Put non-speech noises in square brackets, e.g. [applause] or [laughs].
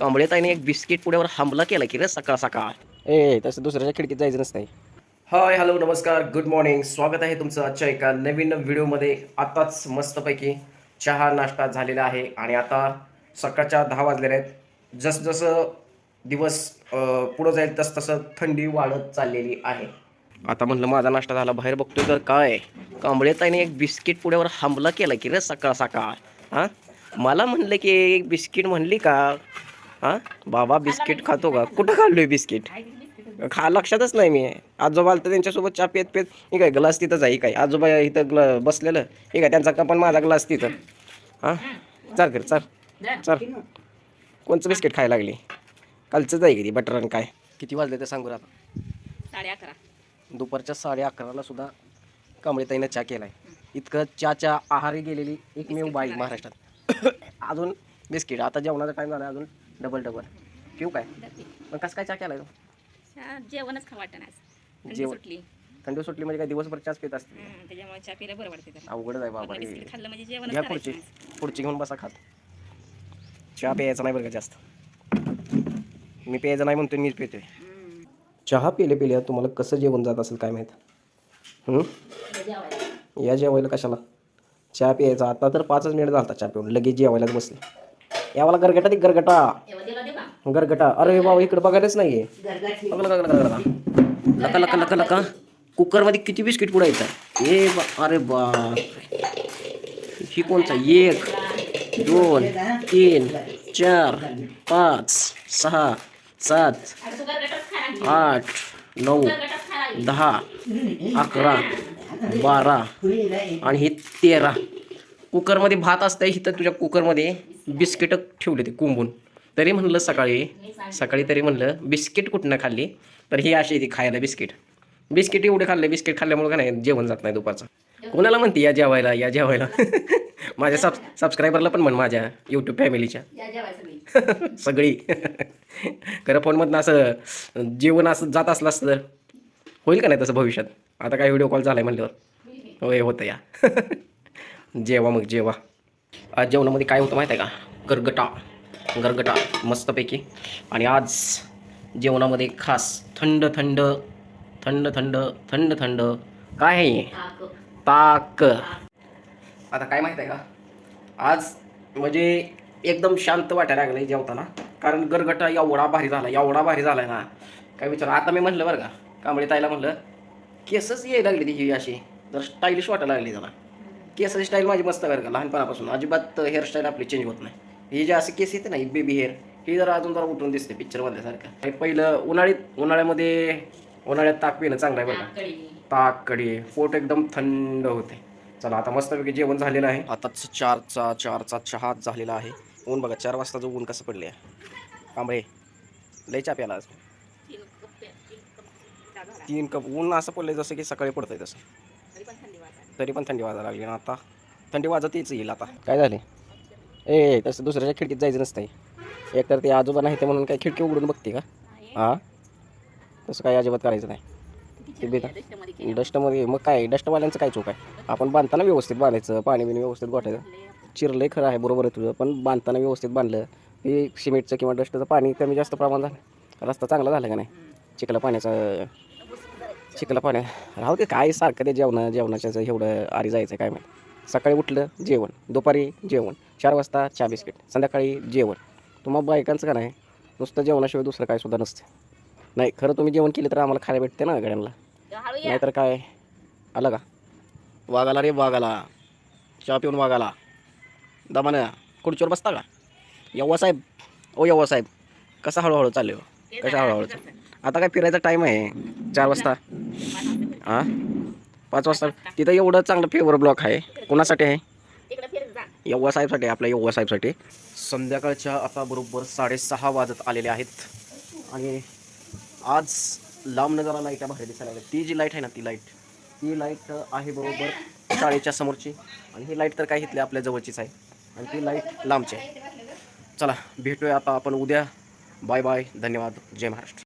कांबळे ताईने एक बिस्किट पुढ्यावर हमला केला की रे सकाळ सकाळ. ए तसं दुसऱ्याच्या खिडकीत जायचं नसतंय. हाय हॅलो नमस्कार गुड मॉर्निंग. स्वागत आहे तुमचं आजच्या एका नवीन व्हिडिओमध्ये. आताच मस्तपैकी चहा नाश्ता झालेला आहे आणि आता सकाळच्या दहा वाजलेल्या आहेत. जसजसं दिवस पुढं जाईल तस तसं थंडी वाढत चाललेली आहे. आता म्हणलं माझा नाश्ता झाला बाहेर बघतोय तर काय? कांबळे ताईने एक बिस्किट पुढ्यावर हमला केला की रे सकाळ सकाळ? हां? मला म्हणलं की एक बिस्किट म्हणली का? हां? बाबा बिस्किट खातो का? कुठं खाल्लोय बिस्किट? खा लक्षातच नाही मी. आजोबा आलं तर त्यांच्यासोबत चहा पेत पेत. हे काय ग्लास तिथंच आहे काय? आजोबा इथं ग्ल बसलेलं. हे काय त्यांचा कपन माझा ग्लास तिथं. हां? चाल कर चाल. चल. कोणचं बिस्किट खायला लागली? कालचंच आहे किती बटर आणि काय? किती वाजले ते सांगू आता साडे अकरा. दुपारच्या साडे अकराला सुद्धा कांबळेताईनं चहा केला आहे इतकं चहाच्या आहारी गेलेली एकमेव बाई महाराष्ट्रात. [coughs] अजून बिस्किट. आता जेवणाचा टाईम झाला अजून डबल डबल. पिऊ काय? मग कसं काय चहा केला तो? जेवणच खा वाटत आज. थंडी जेवण. सुटली. थंडी सुटली म्हणजे काय दिवसभर चहाच पित असते. त्याच्यामुळे चहा पिला बरं वाटते त्याला. अवघडच आहे बाबा वरनं. बिस्किट खाल्लं म्हणजे जेवणच घ्या करायचं नाही. पुढची घेऊन बसा खात. चहा प्यायचा नाही बरं का जास्त. मी प्यायचं नाही म्हणतोय मीच पितोय. चहा पिले पिले तुम्हाला कसं जेवण जात असेल काय माहीत? हं? जेवायला. या जेवायला कशाला? चहा प्यायचा. आता तर पाचच मिनिट झालता चहा पिऊन. लगेच जेवायलाच बसले. यावाला गरगटा दे गरगटा. गरगटा. अरे भाऊ इकडे बघायलाच नाहीये. लका लका लका लका. कुकरमध्ये किती बिस्किट पुढे येतात? ए अरे बा ही कोणता? एक दोन तीन चार पाच सहा सात आठ नऊ दहा अकरा बारा आणि हे तेरा. कुकरमध्ये भात असतं इथं तुझ्या कुकरमध्ये बिस्किट ठेवले ते कुंबून. तरी म्हणलं सकाळी सकाळी तरी म्हणलं बिस्किट कुठनं खाल्ली? तर ही अशी ती खायला बिस्किट. बिस्किट एवढे खाल्ले बिस्किट खाल्ल्यामुळे का नाही जेवण जात नाही दुपारचं. कोणाला म्हणते या जेवायला या जेवायला. [laughs] माझ्या सब सबस्क्रायबरला पण म्हण माझ्या यूट्यूब फॅमिलीच्या. सगळी. [laughs] [laughs] खरं फोनमधनं असं जेवण असं जात असलं असतं तर होईल का नाही तसं भविष्यात? आता काय व्हिडिओ कॉल झाला आहे म्हणल्यावर होय होतं या. जेवा मग जेवा. आज जेवणामध्ये काय होतं माहीत आहे का? गरगटा. गरगटा मस्तपैकी. आणि आज जेवणामध्ये खास थंड थंड थंड थंड थंड थंड काय आहे? ताक. आता काय माहीत आहे का? आज म्हणजे एकदम शांत वाटायला लागलं जेवताना. कारण गरगटा एवढा भारी झाला एवढा भारी झाला ना. काय विचार? आता मी म्हणलं बरं का कांबळे ताईला म्हणलं केसच यायला लागली ती ही अशी. जर स्टाईलिश वाटायला लागली त्याला. केसाची स्टाईल माझी मस्त बरं का लहानपणापासून. अजिबात हेअरस्टाईल आपली चेंज होत नाही. ही जे असे केस येते ना बेबी हेअर ही जरा अजून जरा उठून दिसते पिक्चरमधल्या सारखं. हे पहिलं उन्हाळीत उन्हाळ्यामध्ये उन्हाळ्यात ताक पिणं चांगलं आहे बरं का. कढी. ताक कढी पोट एकदम थंड होते. चला आता मस्तपैकी जेवण झालेलं आहे. आताच चारचा चारचा चहा झालेला आहे. ऊन बघा चार वाजता ऊन कसं पडले कांबळे लय चा प्याला आज. तीन कप प्या- तीन कप चहा झाला. तीन कप. ऊन असं पडलंय जसं की सकाळी पडतंय तसं. तरी पण थंडी वाजायला. लागली ना आता. थंडी वाजत येच येईल आता. काय झाले? ए तसं दुसऱ्याच्या खिडकीत जायचं नसतंय. एक तर ते आजोबा नाही ते म्हणून काय खिडकी उघडून बघते का? हां? तसं काय अजिबात करायचं नाही. ते बेटा. डस्टमध्ये मग काय डस्टवाल्यांचं काय चूक आहे? आपण बांधताना व्यवस्थित बांधायचं पाणी बिणी व्यवस्थित गोठायचं. चिरलंय खरं आहे बरोबर आहे तुझं पण बांधताना व्यवस्थित बांधलं ते सिमेंटचं किंवा डस्टचं पाणी कमी जास्त प्रमाण झालं. रस्ता चांगला झाला का नाही? चिखला पाण्याचं चिखला पाण्या राहू दे काय सारखं ते जेवण जेवणाच्या एवढं आरी जायचं काय माहिती. सकाळी उठलं जेवण. दुपारी जेवण. चार वाजता चहा बिस्किट. संध्याकाळी जेवण. तुम्हाला बायकांचं का नाही? नुसतं जेवणाशिवाय दुसरं काय सुद्धा नसतं. नाही खरं तुम्ही जेवण केलं तर आम्हाला खायला भेटते ना गड्यांना. नाहीतर काय? आलं का? वागाला रे वागाला चहा पिऊन वागाला दमानं खुर्चीवर बसता का? यव्वा साहेब. ओ यव्वा साहेब. कसा हळूहळू चालले हो? कशा हळूहळू कसं. आता काय फिरायचा टाईम आहे. चार वाजता. हां? पाच वाजता. तिथं एवढं चांगलं फेवर ब्लॉक आहे. कोणासाठी आहे? यव्वा साहेबसाठी आपल्या यव्वा साहेबसाठी. संध्याकाळच्या आता बरोबर साडेसहा वाजत आलेले आहेत. आणि आज लांब नजारा लाइट बाहेर दिसायला लागल्या. ती जी लाइट आहे ना ती लाइट. ती लाइट आहे बरोबर शाळेच्या समोरची. आणि ही लाइट तर काय इथल्या आपल्या जवळचीच आहे. आणि ती लाइट लांबची आहे. चला भेटूया आता आपण उद्या. Bye bye. धन्यवाद. जय महाराष्ट्र.